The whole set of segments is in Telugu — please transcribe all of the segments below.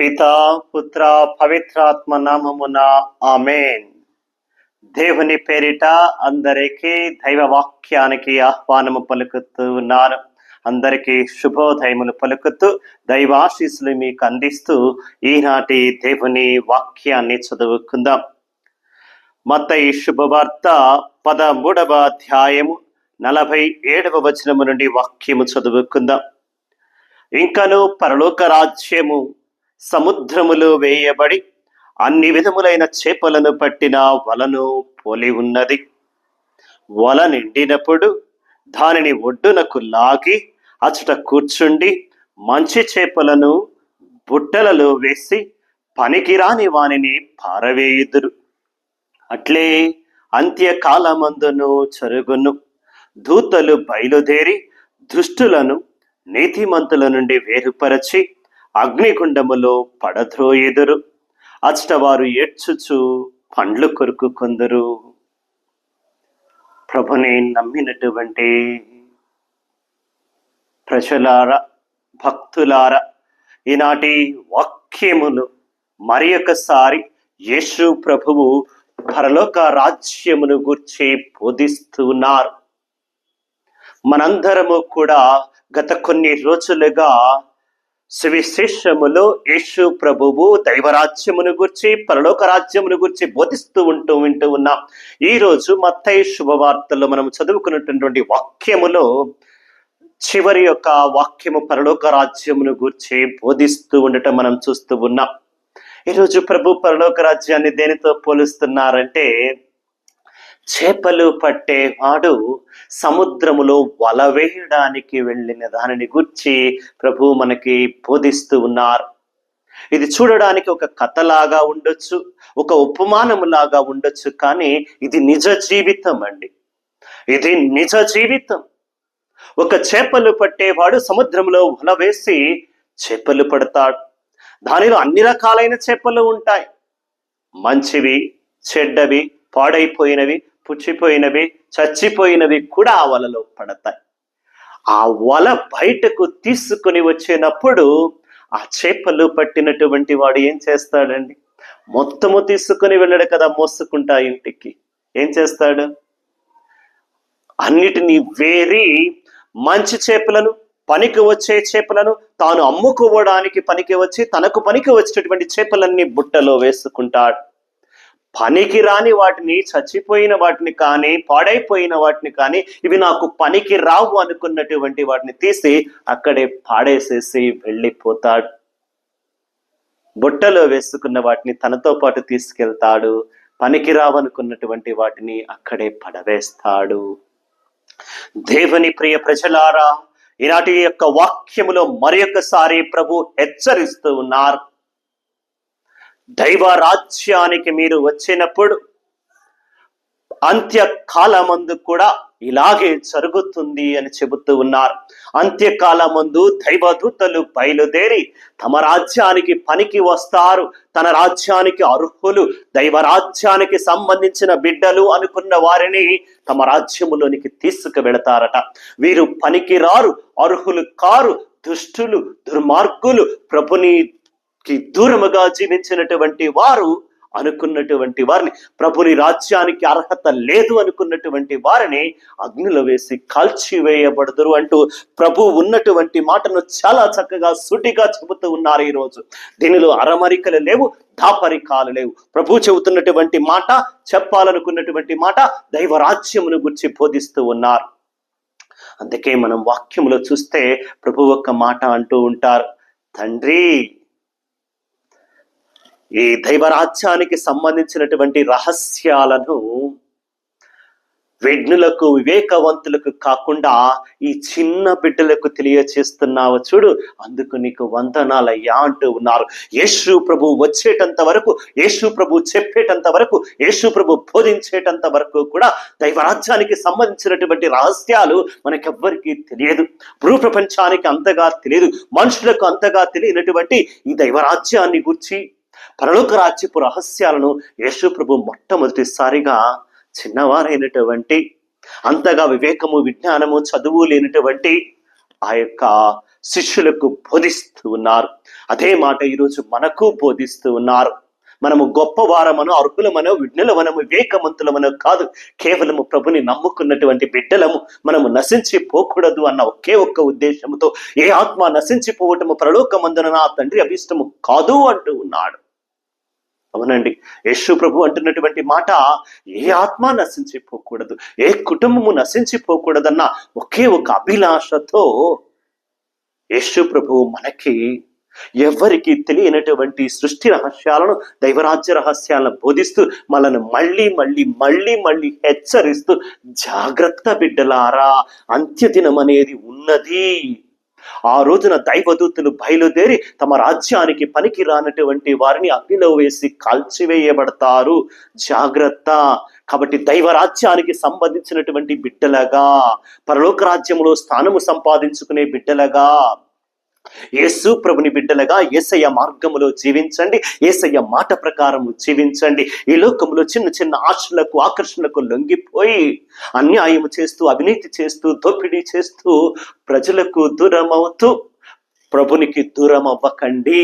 పితా పుత్ర పవిత్రాత్మ నామమున ఆమెన్. దేవుని పేరిట అందరికీ దైవ వాక్యానికి ఆహ్వానము పలుకుతూ ఉన్నారు అందరికీ శుభోదయములు పలుకుతూ దైవాశీస్సులు మీకు అందిస్తూ ఈనాటి దేవుని వాక్యాన్ని చదువుకుందాం. మత్తయి శుభవార్త పదమూడవ అధ్యాయము నలభై ఏడవ వచనము నుండి వాక్యము చదువుకుందాం. ఇంకను పరలోక రాజ్యము సముద్రములో వేయబడి అన్ని విధములైన చేపలను పట్టిన వలను పోలి ఉన్నది. వల నిండినప్పుడు దానిని ఒడ్డునకు లాగి అచట కూర్చుండి మంచి చేపలను బుట్టలలో వేసి పనికిరాని వానిని పారవేయుదురు. అట్లే అంత్యకాలమందును చరుగును దూతలు బయలుదేరి దుష్టులను నీతిమంతుల నుండి వేరుపరచి అగ్నిగుండములో పడద్రోయెదురు అచ్చట వారు ఏడ్చుచు పండ్లు కొరుకు కొందరు. ప్రభుని నమ్మినటువంటి ప్రజలార భక్తులార ఈనాటి వాక్యములు మరి ఒకసారి యేసు ప్రభువు పరలోక రాజ్యమును గుర్చి బోధిస్తున్నారు. మనందరము కూడా గత కొన్ని రోజులుగా సువిశేషములో యేసు ప్రభువు దైవరాజ్యమును గురించి పరలోక రాజ్యమును గురించి బోధిస్తూ ఉంటూ వింటూ ఉన్నాం. ఈ రోజు మత్తయి శుభవార్తల్లో మనం చదువుకున్నటువంటి వాక్యములో చివరి యొక్క వాక్యము పరలోక రాజ్యమును గురించి బోధిస్తూ ఉండటం మనం చూస్తూ ఉన్నాం. ఈరోజు ప్రభు పరలోక రాజ్యాన్ని దేనితో పోలుస్తున్నారంటే చేపలు పట్టేవాడు సముద్రములో వల వేయడానికి వెళ్ళిన దానిని గుర్చి ప్రభు మనకి బోధిస్తూ ఉన్నారు. ఇది చూడడానికి ఒక కథలాగా ఉండొచ్చు ఒక ఉపమానములాగా ఉండొచ్చు కానీ ఇది నిజ జీవితం అండి. ఇది నిజ జీవితం. ఒక చేపలు పట్టేవాడు సముద్రంలో వల వేసి చేపలు పడతాడు. దానిలో అన్ని రకాలైన చేపలు ఉంటాయి. మంచివి చెడ్డవి పాడైపోయినవి పుచ్చిపోయినవి చచ్చిపోయినవి కూడా ఆ వలలో పడతాయి. ఆ వల బయటకు తీసుకుని వచ్చినప్పుడు ఆ చేపలు పట్టినటువంటి వాడు ఏం చేస్తాడండి? మొత్తము తీసుకుని వెళ్ళడు కదా మోసుకుంటా ఇంటికి. ఏం చేస్తాడు? అన్నిటినీ వేరి మంచి చేపలను పనికి వచ్చే చేపలను తాను అమ్ముకోవడానికి పనికి వచ్చి తనకు పనికి వచ్చేటటువంటి చేపలన్నీ బుట్టలో వేసుకుంటాడు. పనికి రాని వాటిని చచ్చిపోయిన వాటిని కానీ పాడైపోయిన వాటిని కానీ ఇవి నాకు పనికి రావు అనుకున్నటువంటి వాటిని తీసి అక్కడే పాడేసేసి వెళ్ళిపోతాడు. బుట్టలో వేసుకున్న వాటిని తనతో పాటు తీసుకెళ్తాడు. పనికి రావనుకున్నటువంటి వాటిని అక్కడే పడవేస్తాడు. దేవుని ప్రియ ప్రజలారా ఈనాటి యొక్క వాక్యములో మరి ప్రభు హెచ్చరిస్తూ ఉన్నారు. దైవ రాజ్యానికి మీరు వచ్చినప్పుడు అంత్యకాలమందు కూడా ఇలాగే జరుగుతుంది అని చెబుతూ ఉన్నారు. అంత్యకాలమందు దైవదూతలు బయలుదేరి తమ రాజ్యానికి పనికి వస్తారు. తన రాజ్యానికి అర్హులు దైవ రాజ్యానికి సంబంధించిన బిడ్డలు అనుకున్న వారిని తమ రాజ్యములోనికి తీసుకు వెళతారట వీరు పనికి రారు అర్హులు కారు దుష్టులు దుర్మార్గులు ప్రభుని కి దూరముగా జీవించినటువంటి వారు అనుకున్నటువంటి వారిని. ప్రభుని రాజ్యానికి అర్హత లేదు అనుకున్నటువంటి వారిని అగ్నిలో వేసి కాల్చివేయబడదురు అంటూ ప్రభు ఉన్నటువంటి మాటను చాలా చక్కగా సూటిగా చెబుతూ ఉన్నారు ఈ రోజు దీనిలో అరమరికలు లేవు దాపరికాలు లేవు. ప్రభు చెబుతున్నటువంటి మాట చెప్పాలనుకున్నటువంటి మాట దైవ రాజ్యమును గురించి బోధిస్తూ ఉన్నారు. అందుకే మనం వాక్యములో చూస్తే ప్రభు ఒక్క మాట అంటూ ఉంటారు. తండ్రి ఈ దైవరాజ్యానికి సంబంధించినటువంటి రహస్యాలను విఘ్నులకు వివేకవంతులకు కాకుండా ఈ చిన్న బిడ్డలకు తెలియచేస్తున్నావు చూడు. అందుకు నీకు వందనాలయ్యా అంటూ ఉన్నారు. యేసు ప్రభు వచ్చేటంత వరకు యేసు ప్రభు చెప్పేటంత వరకు యేసు ప్రభు బోధించేటంత వరకు కూడా దైవరాజ్యానికి సంబంధించినటువంటి రహస్యాలు మనకెవ్వరికీ తెలియదు. భూ ప్రపంచానికి అంతగా తెలియదు. మనుషులకు అంతగా తెలియనటువంటి ఈ దైవరాజ్యాన్ని గురించి పరలోక రాజ్యపు రహస్యాలను యేసు ప్రభు మొట్టమొదటిసారిగా చిన్నవారైనటువంటి అంతగా వివేకము విజ్ఞానము చదువు లేనటువంటి ఆ యొక్క శిష్యులకు బోధిస్తూ ఉన్నారు. అదే మాట ఈరోజు మనకు బోధిస్తూ ఉన్నారు. మనము గొప్పవారమనో అర్హులమనో విఘ్నులమనో వివేకవంతులమనో కాదు కేవలము ప్రభుని నమ్ముకున్నటువంటి బిడ్డలము. మనము నశించిపోకూడదు అన్న ఒకే ఒక్క ఉద్దేశంతో ఏ ఆత్మ నశించిపోవటము పరలోకమందున నా తండ్రి అభిష్టము కాదు అంటూ ఉన్నాడు. అవునండి. యేసు ప్రభు అంటున్నటువంటి మాట ఏ ఆత్మ నశించిపోకూడదు ఏ కుటుంబము నశించిపోకూడదన్న ఒకే ఒక అభిలాషతో యేసు ప్రభు మనకి ఎవరికి తెలియనటువంటి సృష్టి రహస్యాలను దైవరాజ్య రహస్యాలను బోధిస్తూ మనల్ని మళ్ళీ మళ్ళీ మళ్ళీ మళ్ళీ హెచ్చరిస్తూ జాగ్రత్త బిడ్డలారా అంత్యదినం అనేది ఉన్నది. ఆ రోజున దైవదూతులు బయలుదేరి తమ రాజ్యానికి పనికి రానటువంటి వారిని అగ్నిలో వేసి కాల్చివేయబడతారు. జాగ్రత్త. కాబట్టి దైవ రాజ్యానికి సంబంధించినటువంటి బిడ్డలగా పరలోక రాజ్యంలో స్థానము సంపాదించుకునే బిడ్డలగా యేసు ప్రభుని బిడ్డలుగా ఏసయ్య మార్గములో జీవించండి. ఏసయ్య మాట ప్రకారం జీవించండి. ఈ లోకంలో చిన్న చిన్న ఆశలకు ఆకర్షణలకు లొంగిపోయి అన్యాయం చేస్తూ అవినీతి చేస్తూ దోపిడీ చేస్తూ ప్రజలకు దూరం అవుతూ ప్రభునికి దూరం అవ్వకండి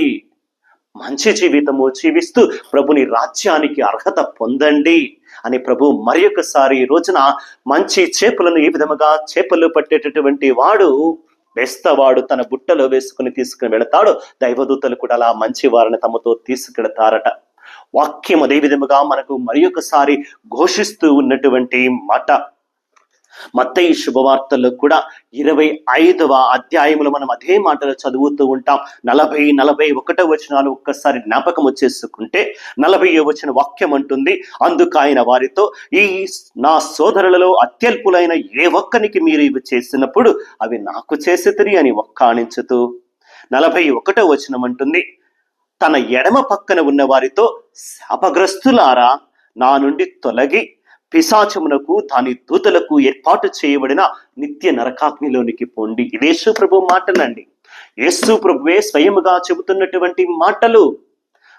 మంచి జీవితము జీవిస్తూ ప్రభుని రాజ్యానికి అర్హత పొందండి అని ప్రభు మరి ఒకసారి ఈ రోజున మంచి చేపలను ఈ విధముగా చేపలు పట్టేటటువంటి వాడు వేస్తవాడు తన బుట్టలో వేసుకుని తీసుకుని వెళతాడు. దైవదూతలు కూడా అలా మంచి వారిని తమతో తీసుకెడతారట. వాక్యం అదే విధముగా మనకు మరి ఒకసారి ఘోషిస్తూ ఉన్నటువంటి మాట. మత్తయి శుభవార్తల్లో కూడా ఇరవై ఐదవ అధ్యాయములు మనం అదే మాటలు చదువుతూ ఉంటాం. నలభై నలభై ఒకటో వచనాలు ఒక్కసారి జ్ఞాపకం వచ్చేసుకుంటే నలభై వచ్చిన వాక్యం అంటుంది అందుకు ఆయన వారితో ఈ నా సోదరులలో అత్యల్పులైన ఏ ఒక్కనికి మీరు ఇవి చేసినప్పుడు అవి నాకు చేసేతరి అని ఒక్కాణించుతూ నలభై ఒకటో వచనం అంటుంది తన ఎడమ పక్కన ఉన్న వారితో శాపగ్రస్తులారా నా నుండి తొలగి పిశాచమునకు దాని దూతలకు ఏర్పాటు చేయబడిన నిత్య నరకాగ్నిలోనికి పొండి. ఇదేసు ప్రభు మాటలండి. యేసు ప్రభువే స్వయముగా చెబుతున్నటువంటి మాటలు.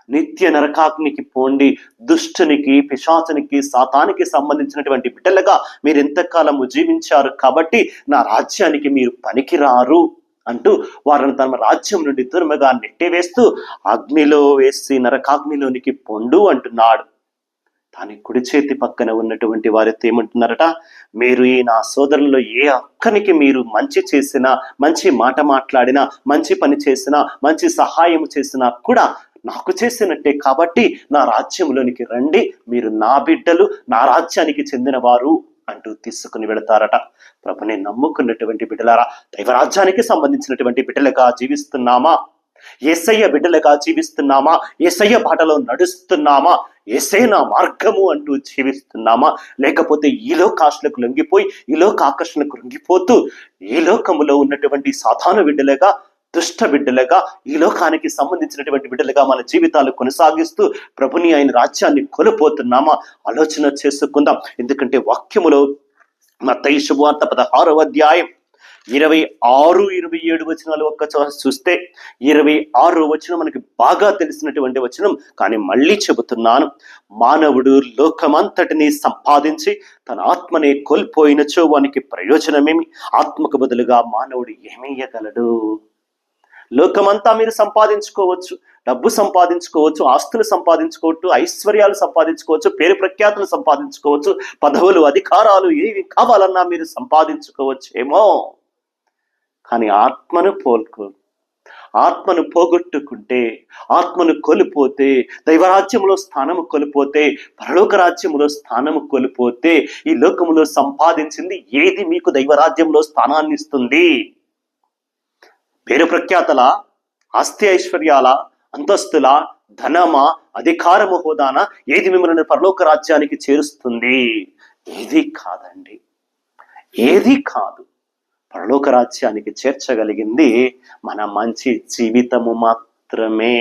నిత్య నరకాగ్నికి పోండి. దుష్టునికి పిశాచునికి సాతానికి సంబంధించినటువంటి బిడ్డలుగా మీరు ఎంతకాలము జీవించారు కాబట్టి నా రాజ్యానికి మీరు పనికిరారు అంటూ వారిని తమ రాజ్యం నుండి దూరముగా నెట్టివేస్తూ అగ్నిలో వేసి నరకాగ్నిలోనికి పొండు అంటున్నాడు. దాని కుడి చేతి పక్కన ఉన్నటువంటి వారితో ఏమంటున్నారట? మీరు ఈ నా సోదరుల్లో ఏ అక్కనికి మీరు మంచి చేసినా మంచి మాట మాట్లాడినా మంచి పని చేసినా మంచి సహాయం చేసినా కూడా నాకు చేసినట్టే కాబట్టి నా రాజ్యంలోనికి రండి. మీరు నా బిడ్డలు నా రాజ్యానికి చెందినవారు అంటూ తీసుకుని వెళతారట. ప్రభుని నమ్ముకున్నటువంటి బిడ్డలారా దైవరాజ్యానికి సంబంధించినటువంటి బిడ్డలుగా జీవిస్తున్నామా? ఏసయ్య బిడ్డలుగా జీవిస్తున్నామా? ఏసయ్య బాటలో నడుస్తున్నామా? ఏసే నా మార్గము అంటూ జీవిస్తున్నామా? లేకపోతే ఈ లోకాశలకు లొంగిపోయి ఈ లోక ఆకర్షణకు లొంగిపోతూ ఈ లోకములో ఉన్నటువంటి సాధారణ బిడ్డలుగా దుష్ట బిడ్డలుగా ఈ లోకానికి సంబంధించినటువంటి బిడ్డలుగా మన జీవితాలు కొనసాగిస్తూ ప్రభుని ఆయన రాజ్యాన్ని కోల్పోతున్నామా? ఆలోచన చేసుకుందాం. ఎందుకంటే వాక్యములో మత్తయి శుభవార్త పదహారవ అధ్యాయం ఇరవై ఆరు ఇరవై ఏడు వచనాలు ఒక్క చూస్తే ఇరవై ఆరు వచనం మనకి బాగా తెలిసినటువంటి వచనం. కానీ మళ్ళీ చెబుతున్నాను మానవుడు లోకమంతటిని సంపాదించి తన ఆత్మనే కోల్పోయినచో వానికి ప్రయోజనమేమి? ఆత్మకు బదులుగా మానవుడు ఏమేయగలడు? లోకమంతా మీరు సంపాదించుకోవచ్చు డబ్బు సంపాదించుకోవచ్చు ఆస్తులు సంపాదించుకోవచ్చు ఐశ్వర్యాలు సంపాదించుకోవచ్చు పేరు ప్రఖ్యాతులు సంపాదించుకోవచ్చు పదవులు అధికారాలు ఏవి కావాలన్నా మీరు సంపాదించుకోవచ్చు ఏమో కానీ ఆత్మను పోల్కో. ఆత్మను పోగొట్టుకుంటే ఆత్మను కోల్పోతే దైవరాజ్యంలో స్థానము కోల్పోతే పరలోక రాజ్యములో స్థానము కోల్పోతే ఈ లోకములో సంపాదించింది ఏది మీకు దైవరాజ్యంలో స్థానాన్ని ఇస్తుంది? పేరు ప్రఖ్యాతల ఆస్తి ఐశ్వర్యాల అంతస్తుల ధనమా అధికారము హోదాన ఏది మిమ్మల్ని పరలోక రాజ్యానికి చేరుస్తుంది? ఏది కాదండి. ఏది కాదు. పరలోక రాజ్యానికి చేర్చగలిగింది మన మంచి జీవితము మాత్రమే.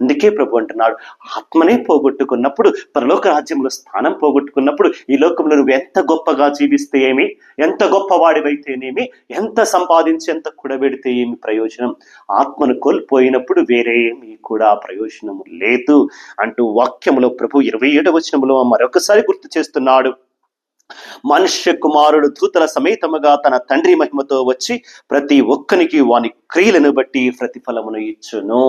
అందుకే ప్రభు అంటున్నాడు ఆత్మనే పోగొట్టుకున్నప్పుడు పరలోక రాజ్యంలో స్థానం పోగొట్టుకున్నప్పుడు ఈ లోకంలో నువ్వు ఎంత గొప్పగా జీవిస్తే ఏమి? ఎంత గొప్పవాడివైతేనేమి? ఎంత సంపాదించి ఎంత కూడబెడితే ఏమి ప్రయోజనం? ఆత్మను కోల్పోయినప్పుడు వేరే ఏమి కూడా ప్రయోజనం లేదు అంటూ వాక్యములో ప్రభు ఇరవై ఏడవచనంలో మరొకసారి గుర్తు చేస్తున్నాడు. మనుష్య కుమారుడు దూతల సమేతముగా తన తండ్రి మహిమతో వచ్చి ప్రతి ఒక్కనికి వాని క్రియలను బట్టి ప్రతిఫలమును ఇచ్చును.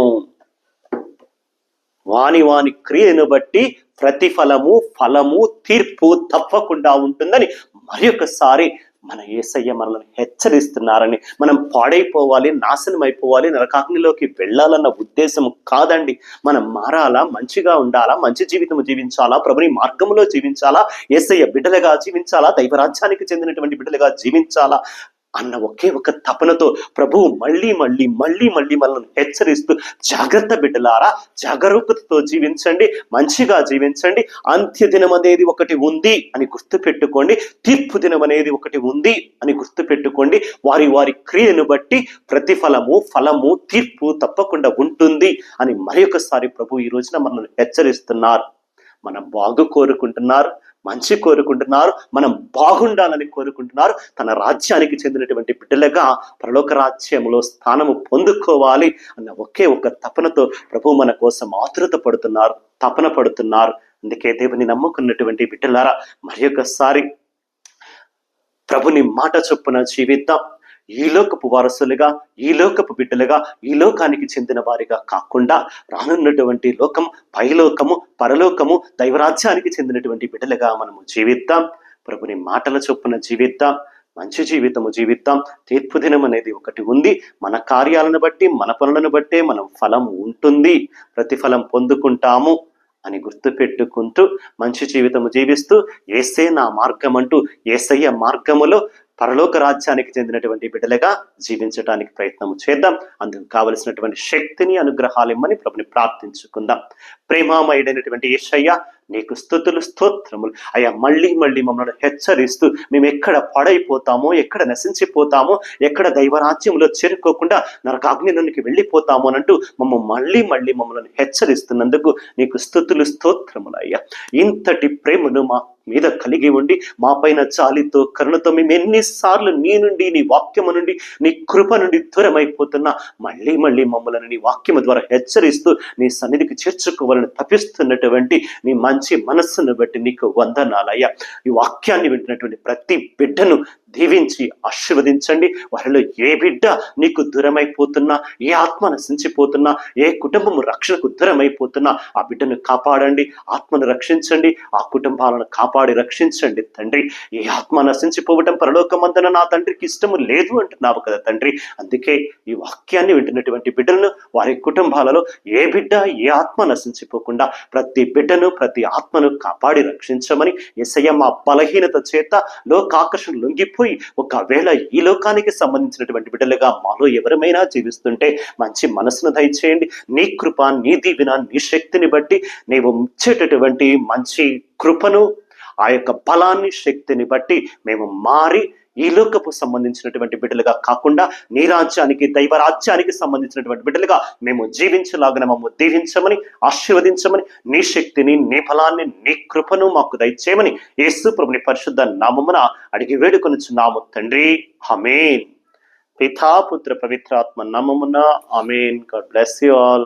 వాని వాని క్రియలను బట్టి ప్రతిఫలము ఫలము తీర్పు తప్పకుండా ఉంటుందని మరి ఒకసారి మన ఏసయ్య మనల్ని హెచ్చరిస్తున్నారని మనం పాడైపోవాలి నాశనం అయిపోవాలి నరకాగ్నిలోకి వెళ్ళాలన్న ఉద్దేశం కాదండి. మనం మారాలా మంచిగా ఉండాలా మంచి జీవితం జీవించాలా ప్రభుని మార్గంలో జీవించాలా ఏసయ్య బిడ్డలుగా జీవించాలా దైవరాజ్యానికి చెందినటువంటి బిడ్డలుగా జీవించాలా అన్న ఒకే ఒక తపనతో ప్రభువు మళ్ళీ మళ్ళీ మళ్ళీ మళ్ళీ మనల్ని హెచ్చరిస్తూ జాగ్రత్త బిడ్డలారా జాగరూకతతో జీవించండి మంచిగా జీవించండి. అంత్య దినం అనేది ఒకటి ఉంది అని గుర్తుపెట్టుకోండి. తీర్పు దినం అనేది ఒకటి ఉంది అని గుర్తుపెట్టుకోండి. వారి వారి క్రియను బట్టి ప్రతిఫలము ఫలము తీర్పు తప్పకుండా ఉంటుంది అని మరొకసారి ప్రభు ఈ రోజున మనల్ని హెచ్చరిస్తున్నారు. మనం బాగు కోరుకుంటున్నారు. మంచి కోరుకుంటున్నారు మనం బాగుండాలని కోరుకుంటున్నారు తన రాజ్యానికి చెందినటువంటి బిడ్డలుగా పరలోక రాజ్యంలో స్థానము పొందుకోవాలి అన్న ఒకే ఒక తపనతో ప్రభు మన కోసం ఆతురత పడుతున్నారు తపన పడుతున్నారు. అందుకే దేవుని నమ్ముకున్నటువంటి బిడ్డలారా మరి ఒకసారి ప్రభుని మాట చొప్పున జీవిద్దాం. ఈ లోకపు వారసులుగా ఈ లోకపు బిడ్డలుగా ఈ లోకానికి చెందిన వారిగా కాకుండా రానున్నటువంటి లోకం పైలోకము పరలోకము దైవరాజ్యానికి చెందినటువంటి బిడ్డలుగా మనము జీవిద్దాం. ప్రభుని మాటల చొప్పున జీవిద్దాం. మంచి జీవితము జీవిద్దాం. తీర్పు దినం అనేది ఒకటి ఉంది. మన కార్యాలను బట్టి మన పనులను బట్టే మనం ఫలం ఉంటుంది. ప్రతిఫలం పొందుకుంటాము అని గుర్తుపెట్టుకుంటూ మంచి జీవితము జీవిస్తూ ఏసే నా మార్గం అంటూ ఏసయ్య మార్గములో పరలోక రాజ్యానికి చెందినటువంటి బిడ్డలుగా జీవించడానికి ప్రయత్నం చేద్దాం. అందుకు కావలసినటువంటి శక్తిని అనుగ్రహాలు ఇమ్మని ప్రభుని ప్రార్థించుకుందాం. ప్రేమామయుడైనటువంటి ఏషయ్య నీకు స్థుతులు స్తోత్రములు. అయ్యా మళ్ళీ మళ్ళీ మమ్మల్ని హెచ్చరిస్తూ మేము ఎక్కడ పడైపోతామో ఎక్కడ నశించిపోతామో ఎక్కడ దైవరాజ్యంలో చేరుకోకుండా నరకాగ్నిలోనికి వెళ్ళిపోతామో అనంటూ మమ్మల్ని మళ్ళీ మళ్ళీ మమ్మల్ని హెచ్చరిస్తున్నందుకు నీకు స్థుతులు స్తోత్రములు అయ్యా. ఇంతటి ప్రేమను మా మీద కలిగి ఉండి మా పైన చాలితో కరుణతో మేము ఎన్నిసార్లు నీ నుండి నీ వాక్యము నుండి నీ కృప నుండి దూరమైపోతున్నా మళ్ళీ మళ్ళీ మమ్మల్ని నీ వాక్యము ద్వారా హెచ్చరిస్తూ నీ సన్నిధికి చేర్చుకోవాలని తప్పిస్తున్నటువంటి నీ మంచి మనస్సును బట్టి నీకు వందనాలయ్యా ఈ వాక్యాన్ని వింటున్నటువంటి ప్రతి బిడ్డను దీవించి ఆశీర్వదించండి. వారిలో ఏ బిడ్డ నీకు దూరమైపోతున్నా ఏ ఆత్మ నశించిపోతున్నా ఏ కుటుంబం రక్షణకు దూరమైపోతున్నా ఆ బిడ్డను కాపాడండి ఆత్మను రక్షించండి ఆ కుటుంబాలను కాపాడి రక్షించండి తండ్రి. ఏ ఆత్మ నశించిపోవటం పరలోకమందన నా తండ్రికి ఇష్టము లేదు అంటున్నావు కదా తండ్రి. అందుకే ఈ వాక్యాన్ని వింటున్నటువంటి బిడ్డలను వారి కుటుంబాలలో ఏ బిడ్డ ఏ ఆత్మ నశించిపోకుండా ప్రతి బిడ్డను ప్రతి ఆత్మను కాపాడి రక్షించమని ఎసయ్య మా బలహీనత చేత లోకాకర్షణ లొంగిపో లొంగిపోయి ఒకవేళ ఈ లోకానికి సంబంధించినటువంటి బిడ్డలుగా మాలో ఎవరమైనా జీవిస్తుంటే మంచి మనసును దయచేయండి. నీ కృప నీ దీవెన నీ శక్తిని బట్టి నీవు ఇచ్చేటటువంటి మంచి కృపను ఆ యొక్క బలాన్ని శక్తిని బట్టి మేము మారి ఈ లోకపు సంబంధించినటువంటి బిడ్డలుగా కాకుండా నీ రాజ్యానికి దైవ రాజ్యానికి సంబంధించినటువంటి బిడ్డలుగా మేము జీవించలాగిన మమ్మ దీవించమని ఆశీర్వదించమని నీ శక్తిని నీ ఫలాన్ని నీ కృపను మాకు దయచేయమని యేసు ప్రభుని పరిశుద్ధ నామమున అడిగి వేడుకొనుచున్నాము తండ్రి. హమేన్ పితాపుత్ర పవిత్రాత్మ నామమున amen God bless you all.